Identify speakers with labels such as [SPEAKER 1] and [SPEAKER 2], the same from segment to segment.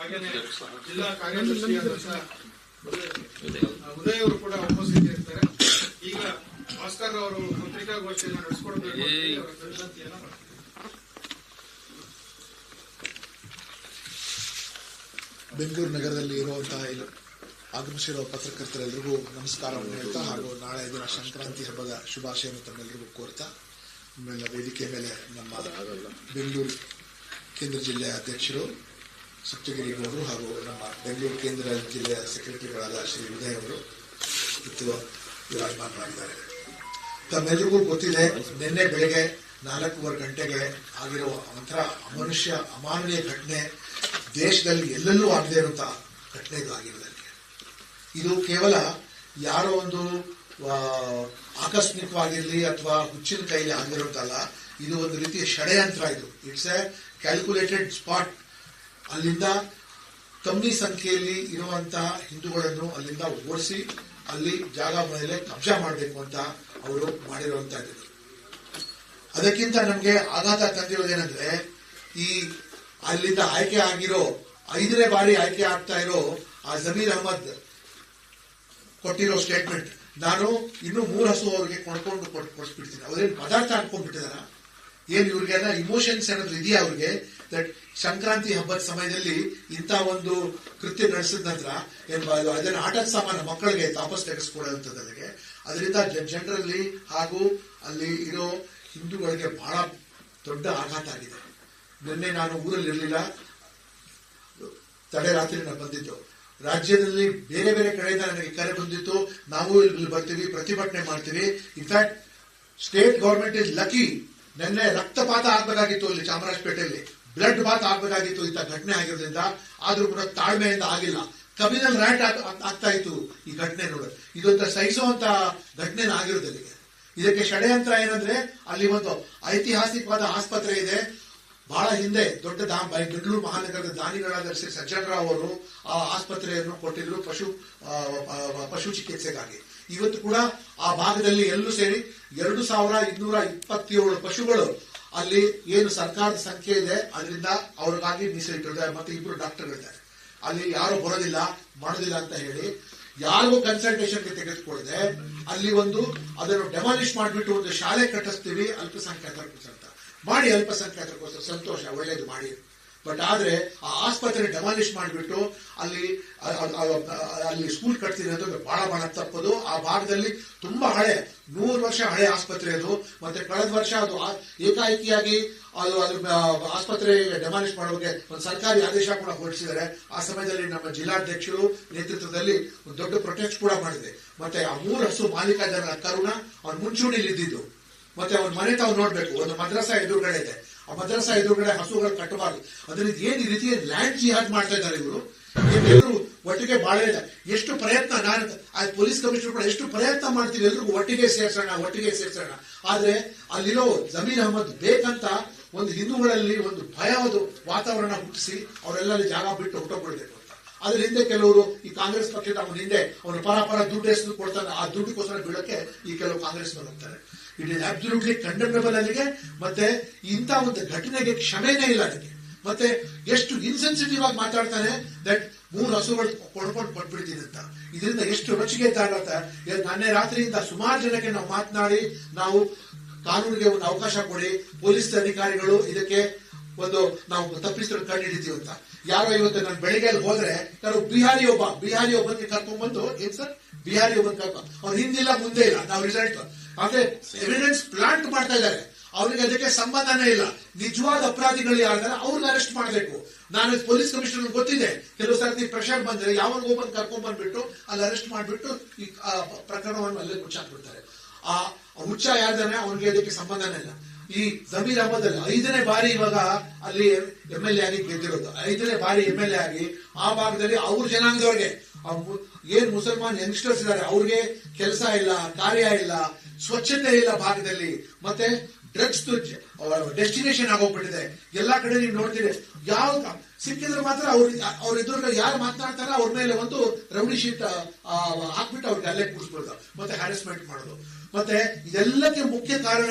[SPEAKER 1] ಹಾಗೇನೆ ಜಿಲ್ಲಾ ಕಾರ್ಯದರ್ಶಿಯಾದಂತ ಉದಯ್ ಅವರು ಕೂಡ ಉಪಸ್ಥಿತರಿರ್ತಾರೆ ಈಗ ಭಾಸ್ಕರ್ ಅವರು ಪತ್ರಿಕಾಗೋಷ್ಠಿಯನ್ನು ನಡೆಸಿಕೊಡ್ಬೇಕು ಅಂತ ಹೇಳಿ ಅವರ ವಿನಂತಿಯನ್ನ ಮಾಡ್ತಾರೆ.
[SPEAKER 2] ಬೆಂಗಳೂರು ನಗರದಲ್ಲಿ ಇರುವಂತಹ ಆಗಮಿಸಿರುವ ಪತ್ರಕರ್ತರೆಲ್ಲರಿಗೂ ನಮಸ್ಕಾರವನ್ನು ಹೇಳ್ತಾ ಹಾಗೂ ನಾಳೆ ದಿನ ಸಂಕ್ರಾಂತಿ ಹಬ್ಬದ ಶುಭಾಶಯವನ್ನು ತಮ್ಮೆಲ್ಲರಿಗೂ ಕೋರ್ತಾ ವೇದಿಕೆ ಮೇಲೆ ನಮ್ಮ ಬೆಂಗಳೂರು ಕೇಂದ್ರ ಜಿಲ್ಲೆಯ ಅಧ್ಯಕ್ಷರು ಸಪ್ತಗಿರಿ ಗೌಡರು ಹಾಗೂ ನಮ್ಮ ಬೆಂಗಳೂರು ಕೇಂದ್ರ ಜಿಲ್ಲೆಯ ಸೆಕ್ರೆಟರಿಗಳಾದ ಶ್ರೀ ಉದಯ್ ಅವರು ಇತ್ತು ವಿರಾಜಮಾನರಾಗಿದ್ದಾರೆ. ತಮ್ಮೆಲ್ಲರಿಗೂ ಗೊತ್ತಿದೆ, ನಿನ್ನೆ ಬೆಳಗ್ಗೆ ನಾಲ್ಕೂವರೆ ಗಂಟೆಗೆ ಆಗಿರುವ ಒಂಥರ ಅಮನುಷ್ಯ ಅಮಾನವೀಯ ಘಟನೆ ದೇಶದಲ್ಲಿ ಎಲ್ಲೆಲ್ಲೂ ಆಗದೆ ಇರುವಂತಹ ಘಟನೆ ಆಗಿರೋದಕ್ಕೆ ಇದು ಕೇವಲ ಯಾರೋ ಒಂದು ಆಕಸ್ಮಿಕವಾಗಿರ್ಲಿ ಅಥವಾ ಹುಚ್ಚಿನ ಕೈಲಿ ಆಗಿರುವಂತಲ್ಲ ಇದು ಒಂದು ರೀತಿಯ ಷಡ್ಯಂತ್ರ ಇದು. ಇಟ್ಸ್ ಎ ಕ್ಯಾಲ್ಕುಲೇಟೆಡ್ ಸ್ಪಾಟ್ ಅಲ್ಲಿಂದ ಕಮ್ಮಿ ಸಂಖ್ಯೆಯಲ್ಲಿ ಇರುವಂತಹ ಹಿಂದೂಗಳನ್ನು ಅಲ್ಲಿಂದ ಓಡಿಸಿ ಅಲ್ಲಿ ಜಾಗ ಮೇಲೆ ಕಬ್ಜಾ ಮಾಡಬೇಕು ಅಂತ ಅವರು ಮಾಡಿರುವಂತಹದ್ದು ಅದಕ್ಕಿಂತ ನಮಗೆ ಆಘಾತ ತಂದಿರೋದೇನೆಂದ್ರೆ ಈ ಅಲ್ಲಿಂದ ಆಯ್ಕೆ ಆಗಿರೋ, ಐದನೇ ಬಾರಿ ಆಯ್ಕೆ ಆಗ್ತಾ ಇರೋ ಆ ಜಮೀರ್ ಅಹಮದ್ ಕೊಟ್ಟಿರೋ ಸ್ಟೇಟ್ಮೆಂಟ್ ನಾನು ಇನ್ನು ಮೂರು ಹಸು ಅವರಿಗೆ ಕೊಂಡ್ಕೊಂಡು ಕೊಟ್ಟು ಕೊಡಿಸ್ಬಿಡ್ತೀನಿ ಅವ್ರೇನು ಪದಾರ್ಥ ಹಾಕೊಂಡ್ಬಿಟ್ಟಿದಾರ ಏನ್ ಇವ್ರಿಗೆಲ್ಲ ಇಮೋಷನ್ಸ್ ಏನಾದ್ರು ಇದೆಯಾ ಅವ್ರಿಗೆ? ದಟ್ ಸಂಕ್ರಾಂತಿ ಹಬ್ಬದ ಸಮಯದಲ್ಲಿ ಇಂಥ ಒಂದು ಕೃತ್ಯ ನಡೆಸಿದ ನಂತರ ಏನ್ ಅದನ್ನು ಆಟದ ಸಾಮಾನು ಮಕ್ಕಳಿಗೆ ತಾಪಸ್ ಅದಕ್ಕೆ ಅದರಿಂದ ಜನರಲ್ಲಿ ಹಾಗೂ ಅಲ್ಲಿ ಇರೋ ಹಿಂದೂಗಳಿಗೆ ಬಹಳ ದೊಡ್ಡ ಆಘಾತ ಆಗಿದೆ. ನಿನ್ನೆ ನಾನು ಊರಲ್ಲಿ ಇರಲಿಲ್ಲ ತಡೆ ರಾತ್ರಿ ನಾನು ಬಂದಿದ್ದು. ರಾಜ್ಯದಲ್ಲಿ ಬೇರೆ ಬೇರೆ ಕಡೆಯಿಂದ ನನಗೆ ಕರೆ ಬಂದಿತ್ತು. ನಾವು ಇಲ್ಲಿ ಬರ್ತೀವಿ, ಪ್ರತಿಭಟನೆ ಮಾಡ್ತೀವಿ. In fact state government is lucky ನಿನ್ನೆ ರಕ್ತಪಾತ ಆಗಬೇಕಾಗಿತ್ತು ಅಲ್ಲಿ ಚಾಮರಾಜಪೇಟೆಯಲ್ಲಿ. ಬ್ಲಡ್ ಬಾತ್ ಆಗಬೇಕಾಗಿತ್ತು, ಇಂಥ ಘಟನೆ ಆಗಿರೋದ್ರಿಂದ. ಆದ್ರೂ ಕೂಡ ತಾಳ್ಮೆಯಿಂದ ಆಗಿಲ್ಲ. ಕಬಿನಲ್ಲಿ ರ್ಯಾಟ್ ಆಗ್ತಾ ಇತ್ತು ಈ ಘಟನೆ ನೋಡೋದು ಇದೊಂದು ಸಹಿಸುವಂತ ಘಟನೆ ಆಗಿರೋದು ಅಲ್ಲಿಗೆ ಇದಕ್ಕೆ ಷಡ್ಯಂತ್ರ ಏನಂದ್ರೆ, ಅಲ್ಲಿ ಒಂದು ಐತಿಹಾಸಿಕವಾದ ಆಸ್ಪತ್ರೆ ಇದೆ. ಬಹಳ ಹಿಂದೆ ದೊಡ್ಡ ದಾಮ್ ಬೆಂಗಳೂರು ಮಹಾನಗರದ ದಾನಿಗಳಾದ ಶ್ರೀ ಸಜ್ಜನರಾವ್ ಅವರು ಆ ಆಸ್ಪತ್ರೆಯನ್ನು ಕೊಟ್ಟಿದ್ರು ಪಶು ಪಶು ಚಿಕಿತ್ಸೆಗಾಗಿ. ಇವತ್ತು ಕೂಡ ಆ ಭಾಗದಲ್ಲಿ ಎಲ್ಲೂ ಸೇರಿ ಎರಡು ಸಾವಿರ ಇನ್ನೂರ ಇಪ್ಪತ್ತೇಳು ಪಶುಗಳು ಅಲ್ಲಿ ಏನು ಸರ್ಕಾರದ ಸಂಖ್ಯೆ ಇದೆ ಅದರಿಂದ ಅವ್ರಿಗಾಗಿ ಮೀಸಲಿಟ್ಟಿರ್ತಾರೆ ಮತ್ತೆ ಇಬ್ರು ಡಾಕ್ಟರ್ಗಳಿದ್ದಾರೆ ಅಲ್ಲಿ ಯಾರು ಬರೋದಿಲ್ಲ, ಮಾಡೋದಿಲ್ಲ ಅಂತ ಹೇಳಿ ಯಾರಿಗೂ ಕನ್ಸಲ್ಟೇಷನ್ಗೆ ತೆಗೆದುಕೊಳ್ಳದೆ ಅಲ್ಲಿ ಒಂದು ಅದನ್ನು ಡೆಮಾಲಿಷ್ ಮಾಡಿಬಿಟ್ಟು ಒಂದು ಶಾಲೆ ಕಟ್ಟಿಸ್ತೀವಿ ಅಲ್ಪಸಂಖ್ಯಾತರ ಅಂತ ಮಾಡಿ ಅಲ್ಪಸಂಖ್ಯಾತರಿಗೋಸ್ಕರ ಸಂತೋಷ, ಒಳ್ಳೇದು ಮಾಡಿ. ಬಟ್ ಆದ್ರೆ ಆ ಆಸ್ಪತ್ರೆ ಡೆಮಾಲಿಷ್ ಮಾಡಿಬಿಟ್ಟು ಅಲ್ಲಿ ಅಲ್ಲಿ ಸ್ಕೂಲ್ ಕಟ್ತೀನಿ ಅಂತ ಬಹಳ ಬಹಳ ತಪ್ಪದು. ಆ ಭಾಗದಲ್ಲಿ ತುಂಬಾ ಹಳೆ, ನೂರು ವರ್ಷ ಹಳೆ ಆಸ್ಪತ್ರೆ ಅದು. ಮತ್ತೆ ಕಳೆದ ವರ್ಷ ಅದು ಏಕಾಏಕಿಯಾಗಿ ಅದು ಅದ್ರ ಆಸ್ಪತ್ರೆ ಡೆಮಾಲಿಷ್ ಮಾಡೋಕೆ ಒಂದು ಸರ್ಕಾರಿ ಆದೇಶ ಕೂಡ ಹೊರಡಿಸಿದ್ದಾರೆ. ಆ ಸಮಯದಲ್ಲಿ ನಮ್ಮ ಜಿಲ್ಲಾಧ್ಯಕ್ಷರು ನೇತೃತ್ವದಲ್ಲಿ ಒಂದು ದೊಡ್ಡ ಪ್ರೊಟೆಸ್ಟ್ ಕೂಡ ಮಾಡಿದೆ. ಮತ್ತೆ ಆ ಮೂರು ಹಸು ಮಾಲೀಕ ಕರುಣ ಅವ್ನ ಮುಂಚೂಣಿಲಿ ಇದ್ದಿದ್ದು ಮತ್ತೆ ಅವ್ರ ಮನೆ ತಾವು ನೋಡ್ಬೇಕು. ಒಂದು ಮದ್ರಸಾ ಎದುರುಗಡೆ ಇದೆ. ಆ ಮದ್ರಸಾ ಎದುರುಗಡೆ ಹಸುಗಳು ಕಟ್ಟಬಾರ್ದು. ಅದರಿಂದ ಏನು ಈ ರೀತಿ ಲ್ಯಾಂಡ್ ಜಿಹಾದ್ ಮಾಡ್ತಾ ಇದ್ದಾರೆ ಇವರು? ಎಲ್ಲರೂ ಒಟ್ಟಿಗೆ ಬಾಳೆ ಇಲ್ಲ ಎಷ್ಟು ಪ್ರಯತ್ನ ನಾನು ಆ ಪೊಲೀಸ್ ಕಮಿಷನರ್ ಕೂಡ ಎಷ್ಟು ಪ್ರಯತ್ನ ಮಾಡ್ತೀವಿ ಎಲ್ರಿಗೂ ಒಟ್ಟಿಗೆ ಸೇರ್ಸೋಣ ಒಟ್ಟಿಗೆ ಸೇರ್ಸೋಣ. ಆದ್ರೆ ಅಲ್ಲಿರೋ ಜಮೀನ್ ಅಹಮದ್ ಬೇಕಂತ ಒಂದು ಹಿಂದೂಗಳಲ್ಲಿ ಒಂದು ಭಯವಾದ ವಾತಾವರಣ ಹುಟ್ಟಿಸಿ ಅವರೆಲ್ಲ ಜಾಗ ಬಿಟ್ಟು ಹೊಟ್ಟೋಗ್ಬಿಡ್ಬೇಕು ಅಂತ. ಅದ್ರ ಹಿಂದೆ ಕೆಲವರು ಈ ಕಾಂಗ್ರೆಸ್ ಪಕ್ಷದ ಅವನ ಹಿಂದೆ ಅವನ ಪರ ಪರ ದುಡ್ಡು ಹೆಸರು ಕೊಡ್ತಾನೆ ಆ ದುಡ್ಡುಗೋಸ್ಕರ ಬೀಳಕ್ಕೆ ಈ ಕೆಲವು ಕಾಂಗ್ರೆಸ್ ಹೋಗ್ತಾರೆ. ಇಟ್ ಇಸ್ ಅಬ್ಸಲ್ಯೂಟ್ಲಿ ಕಂಡೆಮ್ನಬಲ್ ಅಲ್ಲಿಗೆ. ಮತ್ತೆ ಇಂಥ ಒಂದು ಘಟನೆಗೆ ಕ್ಷಮೆನೇ ಇಲ್ಲ ಅದಕ್ಕೆ. ಮತ್ತೆ ಎಷ್ಟು ಇನ್ಸೆನ್ಸಿಟಿವ್ ಆಗಿ ಮಾತಾಡ್ತಾನೆ ದಟ್ ಮೂರು ಹಸುಗಳು ಕೊಡ್ಕೊಂಡು ಕೊಟ್ಬಿಡ್ತೀನಿ ಅಂತ. ಇದರಿಂದ ಎಷ್ಟು ರೊಚ್ಚಿಗೆ ತಾಗತ್ತೆ ನಾನೇ ರಾತ್ರಿಯಿಂದ ಸುಮಾರು ಜನಕ್ಕೆ ನಾವು ಮಾತನಾಡಿ, ನಾವು ಕಾನೂನಿಗೆ ಒಂದು ಅವಕಾಶ ಕೊಡಿ, ಪೊಲೀಸ್ ಅಧಿಕಾರಿಗಳು ಇದಕ್ಕೆ ಒಂದು ನಾವು ತಪ್ಪಿಸಲು ಕಂಡು ಹಿಡಿತೀವಿ ಅಂತ. ಯಾರೋ ಇವತ್ತು ನಾನು ಬೆಳಿಗ್ಗೆ ಅಲ್ಲಿ ಹೋದ್ರೆ, ಯಾರು ಬಿಹಾರಿ ಒಬ್ಬ, ಬಿಹಾರಿ ಒಬ್ಬನಿಗೆ ಕರ್ಕೊಂಡ್ಬಂದು, ಏನ್ ಸರ್? ಬಿಹಾರಿ ಒಬ್ಬನ್ ಕರ್ಕೊಂಡು ಅವ್ರು ಹಿಂದಿಲ್ಲ, ಮುಂದೆ ಇಲ್ಲ. ನಾವು ರಿಸಲ್ಟ್ ಆದ್ರೆ ಎವಿಡೆನ್ಸ್ ಪ್ಲಾಂಟ್ ಮಾಡ್ತಾ ಇದ್ದಾರೆ. ಅವ್ರಿಗೆ ಅದಕ್ಕೆ ಸಂಬಂಧನೇ ಇಲ್ಲ. ನಿಜವಾದ ಅಪರಾಧಿಗಳು ಯಾರಿದ್ದಾರೆ ಅವ್ರನ್ನ ಅರೆಸ್ಟ್ ಮಾಡಬೇಕು. ನಾನು ಪೊಲೀಸ್ ಕಮಿಷನರ್ ಗೊತ್ತಿದೆ. ಕೆಲವು ಸರ್ತಿ ಪ್ರೆಷರ್ ಬಂದ್ರೆ ಯಾವಾಗ ಒಬ್ಬನ್ ಕರ್ಕೊಂಡ್ ಬಂದ್ಬಿಟ್ಟು ಅಲ್ಲಿ ಅರೆಸ್ಟ್ ಮಾಡಿಬಿಟ್ಟು ಈ ಪ್ರಕರಣವನ್ನು ಅಲ್ಲೇ ಮುಚ್ಚಾಕ್ಬಿಡ್ತಾರೆ ಆ ಹುಚ್ಚ ಯಾರ್ದಾನೆ ಅವ್ನಿಗೆ ಅದಕ್ಕೆ ಸಂಬಂಧನೇ ಇಲ್ಲ. ಈ ಜಮೀರ್ ಅಹಮದ್ ಅಲ್ಲಿ ಐದನೇ ಬಾರಿ ಇವಾಗ ಅಲ್ಲಿ ಎಂ ಎಲ್ ಎ ಆಗಿ ಗೆದ್ದಿರೋದು. ಐದನೇ ಬಾರಿ ಎಂ ಎಲ್ ಎ ಆಗಿ ಆ ಭಾಗದಲ್ಲಿ ಅವ್ರ ಜನಾಂಗದವ್ರಿಗೆ. ಏನ್ ಮುಸಲ್ಮಾನ್ ಯಂಗ್ಸ್ಟರ್ಸ್ ಇದ್ದಾರೆ ಅವ್ರಿಗೆ ಕೆಲಸ ಇಲ್ಲ ಕಾರ್ಯ ಇಲ್ಲ. ಸ್ವಚ್ಛತೆ ಇಲ್ಲ ಭಾಗದಲ್ಲಿ. ಮತ್ತೆ ಡ್ರಗ್ಸ್ ಡೆಸ್ಟಿನೇಷನ್ ಆಗೋಗ್ಬಿಟ್ಟಿದೆ ಎಲ್ಲಾ ಕಡೆ ನೀವು ನೋಡ್ತೀರಿ. ಯಾವ ಸಿಕ್ಕಿದ್ರೆ ಮಾತ್ರ ಅವ್ರ ಅವ್ರ ಎದುರು ಯಾರು ಮಾತನಾಡ್ತಾರ ಅವ್ರ ಮೇಲೆ ಒಂದು ರೌಡಿ ಶೀಟ್ ಹಾಕ್ಬಿಟ್ಟು ಅವ್ರಿಗೆ ಅಲ್ಲೇ ಕೂಡಿಸ್ಬಿಡೋದು ಮತ್ತೆ ಹ್ಯಾರಸ್ಮೆಂಟ್ ಮಾಡೋದು. ಮತ್ತೆ ಇದೆಲ್ಲಕ್ಕೆ ಮುಖ್ಯ ಕಾರಣ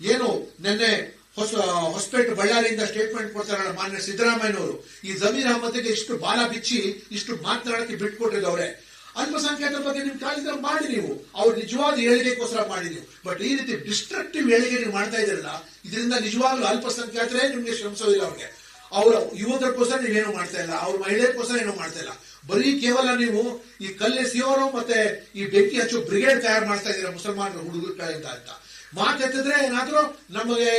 [SPEAKER 2] ಏನು? ನಿನ್ನೆ ಹೊಸ, ಹೊಸಪೇಟೆ ಬಳ್ಳಾರಿಯಿಂದ ಸ್ಟೇಟ್ಮೆಂಟ್ ಕೊಡ್ತಾರಲ್ಲ ಮಾನ್ಯ ಸಿದ್ದರಾಮಯ್ಯನವರು. ಈ ಜಮೀರ್ ಅಹಮದ್ಗೆ ಇಷ್ಟು ಬಾಲ ಬಿಚ್ಚಿ, ಇಷ್ಟು ಮಾತನಾಡಕ್ಕೆ ಬಿಟ್ಕೊಟ್ಟಿದ್ದವ್ರೆ. ಅಲ್ಪಸಂಖ್ಯಾತರ ಬಗ್ಗೆ ನಿಮ್ ಕಾಲಿದ್ರೆ ಮಾಡಿ ನೀವು. ಅವ್ರು ನಿಜವಾದ ಏಳಿಗೆಗೋಸ್ಕರ ಮಾಡಿ ನೀವು. ಬಟ್ ಈ ರೀತಿ ಡಿಸ್ಟ್ರಕ್ಟಿವ್ ಏಳಿಗೆ ನೀವು ಮಾಡ್ತಾ ಇದ್ದೀರಲ್ಲ, ಇದರಿಂದ ನಿಜವಾಗ್ಲೂ ಅಲ್ಪಸಂಖ್ಯಾತರೇ ನಿಮ್ಗೆ ಶ್ರಮಿಸೋದಿಲ್ಲ ಅವ್ರಿಗೆ. ಅವರ ಯುವಕರಿಗೋಸ್ಕರ ನೀವೇನು ಮಾಡ್ತಾ ಇಲ್ಲ, ಅವ್ರ ಮಹಿಳೆಗೋಸ್ಕರ ಏನು ಮಾಡ್ತಾ ಇಲ್ಲ. ಬರೀ ಕೇವಲ ನೀವು ಈ ಕಲ್ಲೆಸೆಯೋರು ಮತ್ತೆ ಈ ಬೆಂಕಿ ಹಚ್ಚು ಬ್ರಿಗೇಡ್ ತಯಾರು ಮಾಡ್ತಾ ಇದ್ದೀರಾ ಮುಸಲ್ಮಾನರ, ಹುಡುಗರು ಕಡೆಯಿಂದ ಅಂತ ಮಾತಾಡ್ತಿದ್ರೆ ಏನಾದ್ರೂ ನಮಗೆ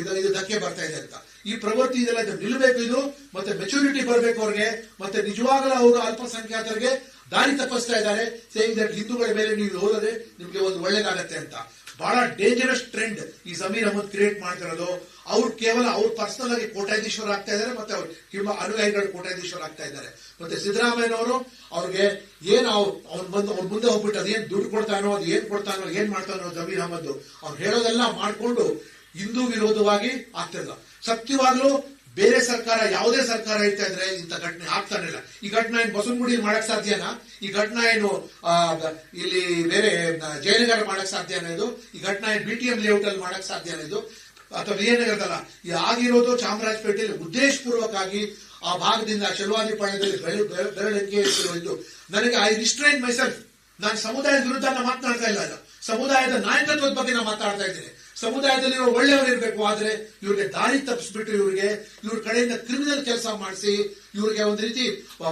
[SPEAKER 2] ಇದು ಧಕ್ಕೆ ಬರ್ತಾ ಇದೆ ಅಂತ. ಈ ಪ್ರವೃತ್ತಿ ಇದೆಲ್ಲ ಇದು ನಿಲ್ಬೇಕು ಇದು, ಮತ್ತೆ ಮೆಚುರಿಟಿ ಬರ್ಬೇಕು ಅವ್ರಿಗೆ, ಮತ್ತೆ ನಿಜವಾಗ್ಲೂ ಅವರು ಅಲ್ಪಸಂಖ್ಯಾತರಿಗೆ ದಾರಿ ತಪ್ಪಿಸ್ತಾ ಇದ್ದಾರೆ. ಸೇಮ್ ದಟ್ ಹಿಂದೂಗಳ ಮೇಲೆ ನೀವು ಹೋದರೆ ನಿಮಗೆ ಒಂದು ಒಳ್ಳೇದಾಗತ್ತೆ ಅಂತ. ಬಹಳ ಡೇಂಜರಸ್ ಟ್ರೆಂಡ್ ಈ ಜಮೀರ್ ಅಹಮದ್ ಕ್ರಿಯೇಟ್ ಮಾಡ್ತಿರೋದು. ಅವ್ರು ಕೇವಲ ಅವ್ರು ಪರ್ಸನಲ್ ಆಗಿ ಆಗ್ತಾ ಇದ್ದಾರೆ ಮತ್ತೆ ಅವ್ರು ಕಿಂಬ ಅನುಯಾಯಿಗಳು ಕೋಟ್ಯಾಧೀಶ್ವರ ಆಗ್ತಾ ಇದ್ದಾರೆ. ಮತ್ತೆ ಸಿದ್ದರಾಮಯ್ಯನವರು ಅವ್ರಿಗೆ ಏನ್ ಅವ್ರ ಬಂದು ಅವ್ರ ಮುಂದೆ ಹೋಗ್ಬಿಟ್ಟು ಅದೇನ್ ದುಡ್ಡು ಕೊಡ್ತಾನೋ ಅದು ಏನ್ ಕೊಡ್ತಾನೋ ಏನ್ ಮಾಡ್ತಾನೋ ಜಮೀರ್ ಅಹಮದ್ ಅವ್ರು ಹೇಳೋದೆಲ್ಲ ಮಾಡ್ಕೊಂಡು ಹಿಂದೂ ವಿರೋಧವಾಗಿ ಆಗ್ತಿಲ್ಲ ಸತ್ಯವಾಗ್ಲೂ ಬೇರೆ ಸರ್ಕಾರ ಯಾವುದೇ ಸರ್ಕಾರ ಇರ್ತಾ ಇದ್ರೆ ಇಂಥ ಘಟನೆ ಆಗ್ತಾ ಇಲ್ಲ. ಈ ಘಟನೆ ಏನು ಬಸವನಗುಡಿ ಮಾಡಕ್ ಸಾಧ್ಯನಾ? ಈ ಘಟನೆ ಏನು ಇಲ್ಲಿ ಬೇರೆ ಜಯನಗರ ಮಾಡಕ್ ಸಾಧ್ಯನಾ ಇದು? ಈ ಘಟನೆ ಏನು ಬಿ ಟಿ ಎಂ ಲೇಔಟ್ ಅಲ್ಲಿ ಮಾಡಕ್ ಸಾಧ್ಯನಾ ಇದು? ಅಥವಾ ವಿಜಯನಗರದಲ್ಲ? ಈ ಆಗಿರೋದು ಚಾಮರಾಜಪೇಟೆಯಲ್ಲಿ ಉದ್ದೇಶಪೂರ್ವಕವಾಗಿ ಆ ಭಾಗದಿಂದ ಶೆಲ್ವಾದಿ ಪಾಳ್ಯದಲ್ಲಿ ಬೆರಳಿಕೆ ಇಟ್ಟಿರೋದು ನನಗೆ ಐ ರಿಸ್ಟ್ರೈನ್ ಮೈಸೆಲ್ಫ್ ನಾನು ಸಮುದಾಯದ ವಿರುದ್ಧ ಮಾತನಾಡ್ತಾ ಇಲ್ಲ. ಸಮುದಾಯದ ನಾಯಕತ್ವದ ಬಗ್ಗೆ ನಾನು ಮಾತಾಡ್ತಾ ಇದ್ದೀನಿ. ಸಮುದಾಯದಲ್ಲಿ ಒಳ್ಳೆಯವರು ಇರಬೇಕು, ಆದ್ರೆ ಇವ್ರಿಗೆ ದಾರಿ ತಪ್ಪಿಸ್ಬಿಟ್ಟು ಇವರಿಗೆ ಇವ್ರ ಕಡೆಯಿಂದ ಕ್ರಿಮಿನಲ್ ಕೆಲಸ ಮಾಡಿಸಿ ಇವ್ರಿಗೆ ಒಂದು ರೀತಿ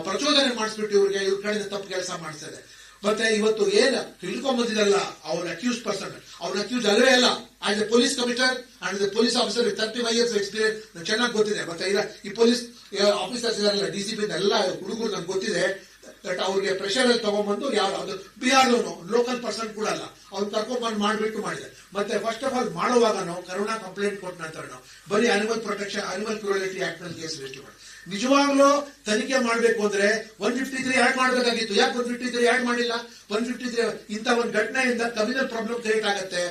[SPEAKER 2] ಪ್ರಚೋದನೆ ಮಾಡಿಸ್ಬಿಟ್ಟು ಇವ್ರಿಗೆ ಇವ್ರ ಕಡೆಯಿಂದ ತಪ್ಪು ಕೆಲಸ ಮಾಡಿಸ್ತದೆ ಮತ್ತೆ ಇವತ್ತು ಏನ್ ತಿಳ್ಕೊಂಬಂದಿದಲ್ಲ ಅವ್ರ ಅಕ್ಯೂಸ್ ಪರ್ಸನ್ ಅವ್ರ ಅಕ್ಯೂಸ್ ಅಲ್ಲವೇ ಅಲ್ಲ. As police commissioner and police officer thirty five years experience ಚೆನ್ನಾಗಿ ಗೊತ್ತಿದೆ. ಮತ್ತೆ ಈ ಪೊಲೀಸ್ ಆಫೀಸರ್ಸ್ ಇದಾರಲ್ಲ ಡಿ ಸಿ ಪಿ ಎಲ್ಲ ಹುಡುಗರು ನಂಗೆ ಗೊತ್ತಿದೆ. ದಟ್ ಅವ್ರಿಗೆ ಪ್ರೆಷರ್ ಅಲ್ಲಿ ತಗೊಂಡ್ಬಂದು ಯಾರು ಅದು ಬಿಹಾರ್ದವನು ಲೋಕಲ್ ಪರ್ಸನ್ ಕೂಡ ಅಲ್ಲ. ಅವ್ನು ಕರ್ಕೊಂಡ್ಬಂದು ಮಾಡಬೇಕು ಮಾಡಿದೆ. ಮತ್ತೆ ಫಸ್ಟ್ ಆಫ್ ಆಲ್ ಮಾಡುವಾಗ ನಾವು ಕರೋನಾ ಕಂಪ್ಲೇಂಟ್ ಕೊಟ್ಟ ನಂತರ ನಾವು, ಬರೀ ಅನಿಮಲ್ ಪ್ರೊಟೆಕ್ಷನ್ ಅನಿಮಲ್ ಕ್ಯೂರಿಟಿ ಆಕ್ಟ್ನಲ್ಲಿ ಕೇಸ್ ರಿಜಿಸ್ಟರ್ ಮಾಡಿ ನಿಜವಾಗ್ಲೂ ತನಿಖೆ ಮಾಡಬೇಕು ಅಂದ್ರೆ ಒನ್ ಫಿಫ್ಟಿ ತ್ರೀ ಆಡ್ ಮಾಡಬೇಕಾಗಿತ್ತು. ಯಾಕೆ ಒನ್ ಫಿಫ್ಟಿ ತ್ರೀ ಆಡ್ ಮಾಡಿಲ್ಲ? ಒನ್ ಫಿಫ್ಟಿ ತ್ರೀ ಇಂಥ ಒಂದು ಘಟನೆಯಿಂದ ಕಮ್ಯುನಲ್ ಪ್ರಾಬ್ಲಮ್ ಕ್ರಿಯೇಟ್ ಆಗುತ್ತೆ